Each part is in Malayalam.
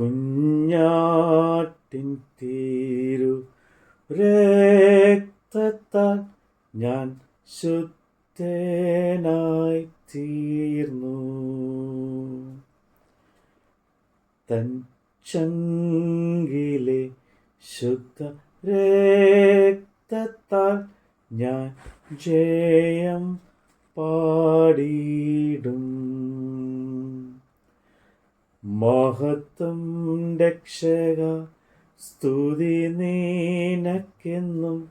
കുഞ്ഞാട്ടിൻ തീരു രക്തത്താൽ ഞാൻ ശുദ്ധനായി തീർന്നു. തൻ ചങ്കിലെ ശുദ്ധ രക്തത്താൽ ഞാൻ ജയം പാടിയിടും. മഹത്വം രക്ഷക. സ്തുതി നീനക്കെന്നും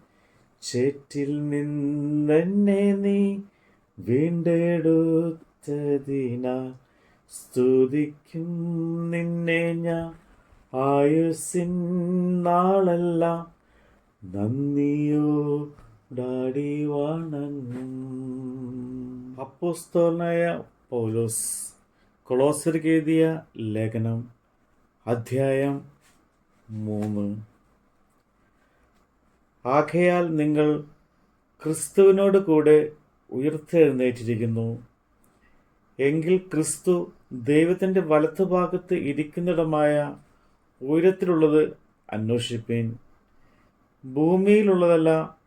ചേറ്റിൽ നിന്നെ നീ വീണ്ടെടുത്തതിനാൽ സ്തുതിക്കും നിന്നെ ഞാൻ ആയുസിൻ നാളെല്ലാം നന്ദിയോടാടി വണങ്ങും. അപ്പോസ്തോനായ പൗലോസ് കൊളോസർക്ക് എഴുതിയ ലേഖനം അധ്യായം മൂന്ന്. ആകയാൽ നിങ്ങൾ ക്രിസ്തുവിനോട് കൂടെ ഉയർത്തെഴുന്നേറ്റിരിക്കുന്നു. എങ്കിൽ ക്രിസ്തു ദൈവത്തിന്റെ വലത്തുഭാഗത്ത് ഇരിക്കുന്നിടമായ ഉയരത്തിലുള്ളത് അന്വേഷിപ്പീൻ. ഭൂമിയിലുള്ളതല്ല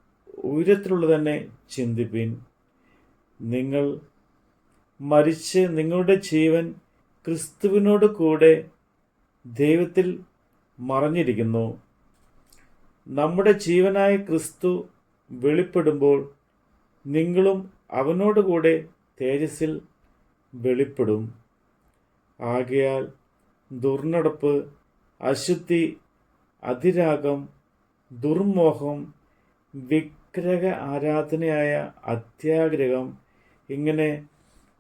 ഉയരത്തിലുള്ളത് തന്നെ ചിന്തിപ്പീൻ. നിങ്ങൾ മരിച്ച് നിങ്ങളുടെ ജീവൻ ക്രിസ്തുവിനോട് കൂടെ ദൈവത്തിൽ മറഞ്ഞിരിക്കുന്നു. നമ്മുടെ ജീവനായ ക്രിസ്തു വെളിപ്പെടുമ്പോൾ നിങ്ങളും അവനോടുകൂടെ തേജസ്സിൽ വെളിപ്പെടും. ആകയാൽ ദുർനടപ്പ് അശുദ്ധി അതിരാഗം ദുർമോഹം വിഗ്രഹ ആരാധനയായ അത്യാഗ്രഹം ഇങ്ങനെ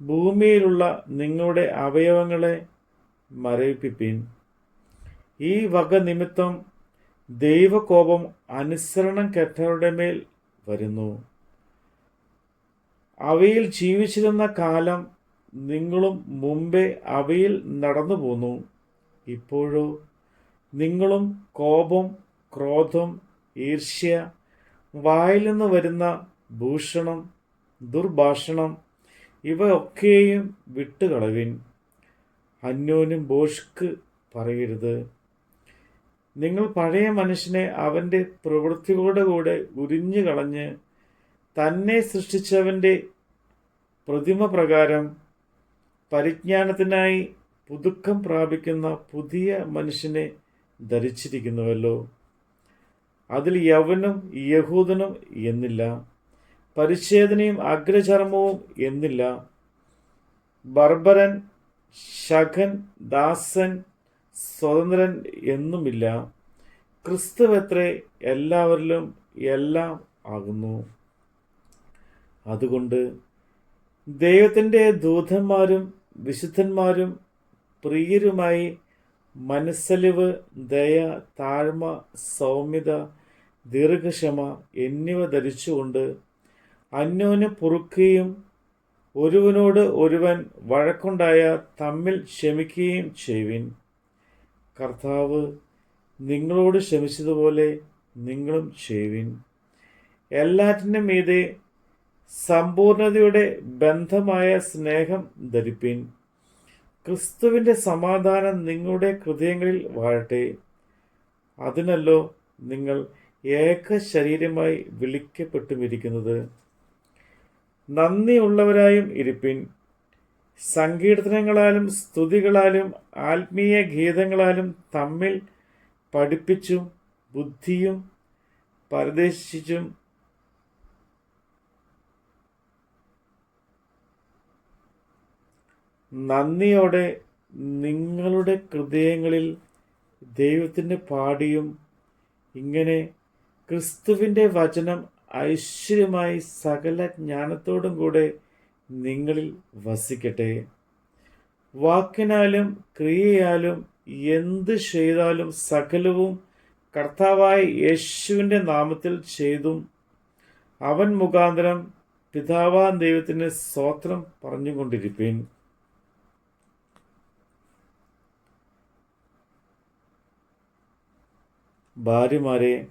ഭൂമിയിലുള്ള നിങ്ങളുടെ അവയവങ്ങളെ മരവിപ്പിപ്പീൻ. ഈ വക നിമിത്തം ദൈവകോപം അനുസരണം കെട്ടവരുടെ മേൽ വരുന്നു. അവയിൽ ജീവിച്ചിരുന്ന കാലം നിങ്ങളും മുമ്പേ അവയിൽ നടന്നു പോന്നു ഇപ്പോഴോ നിങ്ങളും കോപം ക്രോധം ഈർഷ്യ വായിൽ നിന്ന് വരുന്ന ഭൂഷണം ദുർഭാഷണം ഇവയൊക്കെയും വിട്ടുകളവിൻ. അന്യോന്യം ബോഷ്ക്ക് പറയരുത്. നിങ്ങൾ പഴയ മനുഷ്യനെ അവന്റെ പ്രവൃത്തികളുടെ കൂടെ ഉരിഞ്ഞു കളഞ്ഞ് തന്നെ സൃഷ്ടിച്ചവന്റെ പ്രതിമ പ്രകാരം പരിജ്ഞാനത്തിനായി പുതുക്കം പ്രാപിക്കുന്ന പുതിയ മനുഷ്യനെ ധരിച്ചിരിക്കുന്നുവല്ലോ. അതിൽ യവനും യഹൂദനും എന്നില്ല. പരിച്ഛേദനയും അഗ്രചർമ്മവും എന്നില്ല. ബർബരൻ ശഖൻ ദാസൻ സ്വതന്ത്രൻ എന്നുമില്ല. ക്രിസ്തുവത്രേ എല്ലാവരിലും എല്ലാം ആകുന്നു. അതുകൊണ്ട് ദൈവത്തിന്റെ ദൂതന്മാരും വിശുദ്ധന്മാരും പ്രിയരുമായി മനസ്സലിവ് ദയ താഴ്മ സൗമ്യത ദീർഘക്ഷമ എന്നിവ ധരിച്ചുകൊണ്ട് അന്യോന്യം പൊറുക്കുകയും ഒരുവനോട് ഒരുവൻ വഴക്കുണ്ടായ തമ്മിൽ ക്ഷമിക്കുകയും ചെയ്യുവിൻ. കർത്താവ് നിങ്ങളോട് ക്ഷമിച്ചതുപോലെ നിങ്ങളും ചെയ്യുവിൻ. എല്ലാറ്റിനും മീതെ സമ്പൂർണതയുടെ ബന്ധമായ സ്നേഹം ധരിപ്പിൻ. ക്രിസ്തുവിന്റെ സമാധാനം നിങ്ങളുടെ ഹൃദയങ്ങളിൽ വാഴട്ടെ. അതിനല്ലോ നിങ്ങൾ ഏക ശരീരമായി വിളിക്കപ്പെട്ടുമിരിക്കുന്നത്. നന്ദിയുള്ളവരായും ഇരിപ്പിൻ. സങ്കീർത്തനങ്ങളാലും സ്തുതികളാലും ആത്മീയ ഗീതങ്ങളാലും തമ്മിൽ പഠിപ്പിച്ചും ബുദ്ധിയും പരദേശിച്ചും നന്ദിയോടെ നിങ്ങളുടെ ഹൃദയങ്ങളിൽ ദൈവത്തിന്റെ പാടിയും ഇങ്ങനെ ക്രിസ്തുവിന്റെ വചനം ഐശ്വര്യമായി സകല ജ്ഞാനത്തോടും കൂടെ നിങ്ങളിൽ വസിക്കട്ടെ. വാക്കിനാലും ക്രിയയാലും എന്ത് ചെയ്താലും സകലവും കർത്താവായ യേശുവിന്റെ നാമത്തിൽ ചെയ്തും അവൻ മുഖാന്തരം പിതാവാൻ ദൈവത്തിന് സ്തോത്രം പറഞ്ഞുകൊണ്ടിരിപ്പീൻ. ഭാര്യമാരെ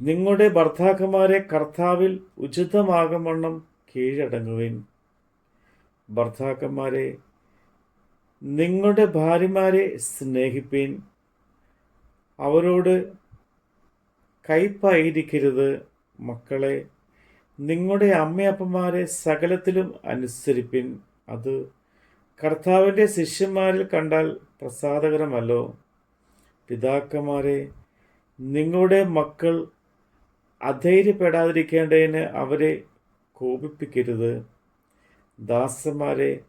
നിങ്ങളുടെ ഭർത്താക്കന്മാരെ കർത്താവിൽ ഉചിതമാകമണ്ണം കീഴടങ്ങുവിൻ. ഭർത്താക്കന്മാരെ നിങ്ങളുടെ ഭാര്യമാരെ സ്നേഹിപ്പീൻ. അവരോട് കയ്പായിരിക്കരുത് മക്കളെ. നിങ്ങളുടെ അമ്മയപ്പന്മാരെ സകലത്തിലും അനുസരിപ്പിൻ. അത് കർത്താവിന്റെ ശിഷ്യന്മാരിൽ കണ്ടാൽ പ്രസാദകരമല്ലോ. പിതാക്കന്മാരെ നിങ്ങളുടെ മക്കൾ അധൈര്യപ്പെടാതിരിക്കേണ്ടതിന് അവരെ കോപിപ്പിക്കരുത്. ദാസന്മാരെ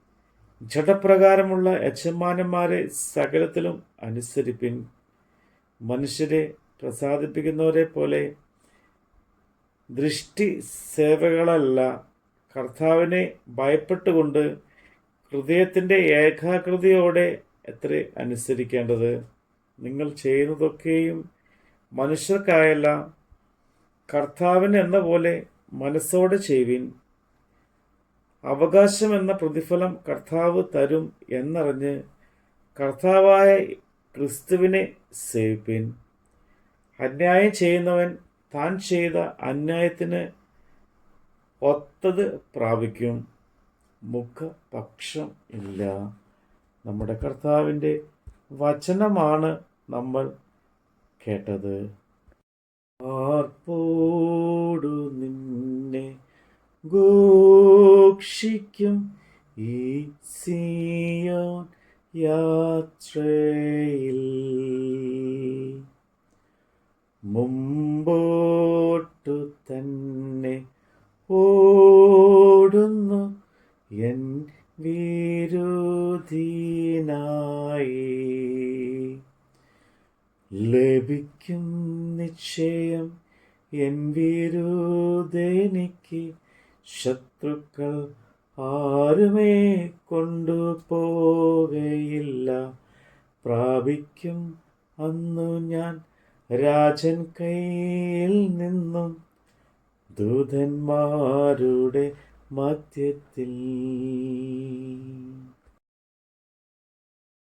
ജഡപ്രകാരമുള്ള യജമാനന്മാരെ സകലത്തിലും അനുസരിപ്പിൻ. മനുഷ്യരെ പ്രസാദിപ്പിക്കുന്നവരെ പോലെ ദൃഷ്ടി സേവകളല്ല കർത്താവിനെ ഭയപ്പെട്ടുകൊണ്ട് ഹൃദയത്തിന്റെ ഏകാഗ്രതയോടെ എത്ര അനുസരിക്കേണ്ടത്? നിങ്ങൾ ചെയ്യുന്നതൊക്കെയും മനുഷ്യർക്കായല്ല. കർത്താവിന് എന്ന പോലെ മനസ്സോടെ ചെയ്യുവിൻ. അവകാശം എന്ന പ്രതിഫലം കർത്താവ് തരും എന്നറിഞ്ഞ് കർത്താവായ ക്രിസ്തുവിനെ സേവിപ്പിൻ. അന്യായം ചെയ്യുന്നവൻ താൻ ചെയ്ത അന്യായത്തിന് ഒത്തത് പ്രാപിക്കും. മുഖപക്ഷം ഇല്ല. നമ്മുടെ കർത്താവിന്റെ വചനമാണ് നമ്മൾ കേട്ടത്. ആർപ്പോടു ഘോഷിക്കും ഈ സിയോൻ യാത്രയിൽ. മുമ്പോട്ടു തന്നെ ഓടുന്നു എൻ വിരോധീനായി. ലഭിക്കും നിശ്ചയം എൻ വിരോധനിക്ക് ശത്രുക്കൾ ആരുമേ കൊണ്ടുപോകയില്ല പ്രാപിക്കും അന്നു ഞാൻ രാജൻ കയ്യിൽ നിന്നും ദൂതന്മാരുടെ മധ്യത്തിൽ.